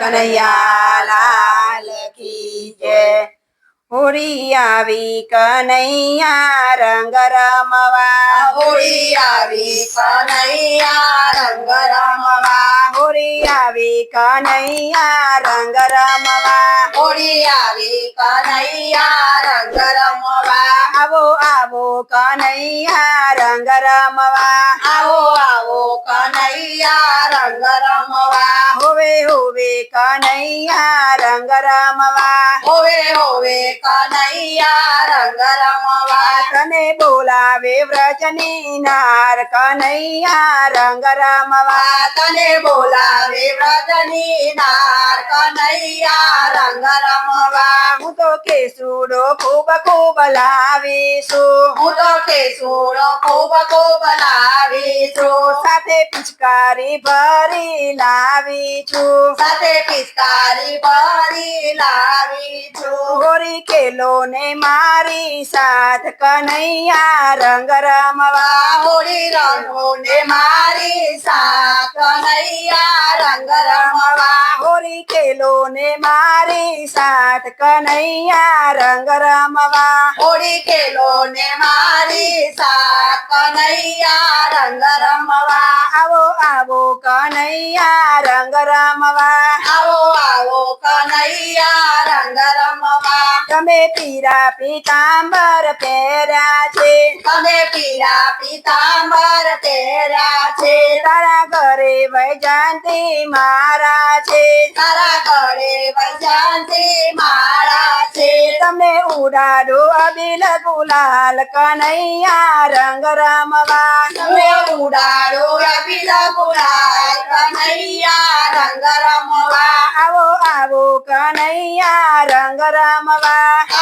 कन्हैया लाल की जय। कन्हैया रंग रमवा। होरी आवी रंग रमवा। होरी रंग रमवा। होरी आवी कन्हैया रंग रमवा। आवो आवो कन्हैया रंग रमवा। आवो आवो कन्हैया कन्हैया रंग रामवा। होवे होवे कन्हैया रंग रामवा। तने बोलावे व्रजनी नार कन्हैया रंग रामवा। तने बोलावे व्रजनी नार कन्हैया रंग राम હું તો કેસુડો ખૂબ ખૂબ લાવીશું હું તો કેસુડો ખૂબ ખૂબ લાવીશું સાથે પિચકારી ભરી લાવી છું સાથે પિસ્કારી ભરી લાવી છું ગોરી કેલો ને મારી સાથ કનૈયા રંગ રમવા હોળી રંગો ને મારી સાથ કનૈયા રંગ રમવા હોરી કેલો ને મારી સાથ કનૈયા રંગ રમવા. હોળી કેલો ને મારી સાથ કનૈયા રંગ રમવા. આવો આવો કનૈયા રંગ રમવા. આવો આવો કનૈયા રંગ રમવા. તમે પીરા પીતાંબર પહેર્યા છે. તમે પીરા પીતાંબર પહેર્યા છે. તારા ઘરે વૈજયંતી મારા છે. તારા ઘરે વૈજયંતી મારા છે. તમે ઉડાડો અબિલ ગુલાલ કનૈયા રંગ રમવા. તમે ઉડાડો અભિલા ગુલાલ કનૈયા રંગ રમવા. આવો આવો કનૈયા રંગ રમવા.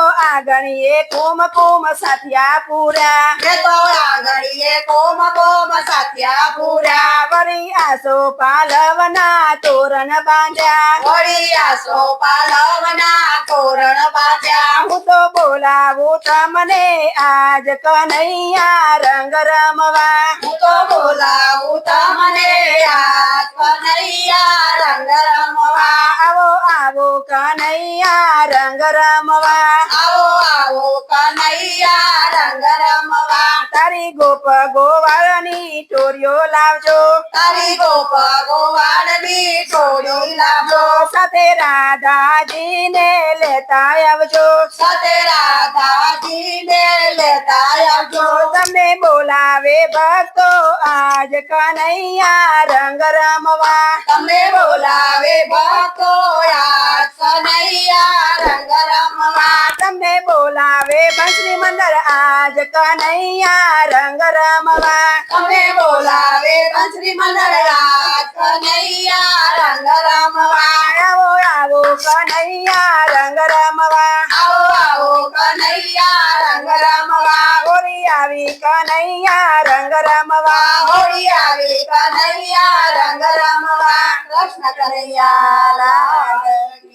તો આંગણીએ કોમ કોમ સાથિયા પૂરા કે તો આંગળીએ કોમ કોમ સાથિયા પૂરા વળી આસો પાલવના તોરણ બાંધ્યા. વળી આસો પાલવના તોરણ બાંધ્યા. હું તો બોલાવું તમને આજ કનૈયા રંગ રમવા. હું તો બોલાવું તમને આજ કનૈયા રંગ રમવા. આવો આવો કનૈયા રંગ રમવા. તારી ગોપ ગોવાળની ટોરીઓ લાવજો તારી ગોપ ગોવાળની છોડી લાવો સાથે રાધાજીને લેતા આવજો સાથે રાધાજીને લેતા આવજો તમને બોલાવે ભક્તો આજ કનૈયા રંગ રમવા તમને બોલાવે ભક્તો યાદ કનૈયા રંગ રમવા તમને બોલાવે બંસરી મંડળ આજ કનૈયા રંગ રમવા. તમને બોલાવે બંસરી મંદર આજ કનૈયા રંગ રમવા. આવો આવો કનૈયા રંગ રમવા. આવો આવો કનૈયા રંગ રમવા. હોળી આવી કનૈયા રંગ રમવા. હોળી આવી કનૈયા રંગ રમવા. કૃષ્ણ કનૈયા લાલ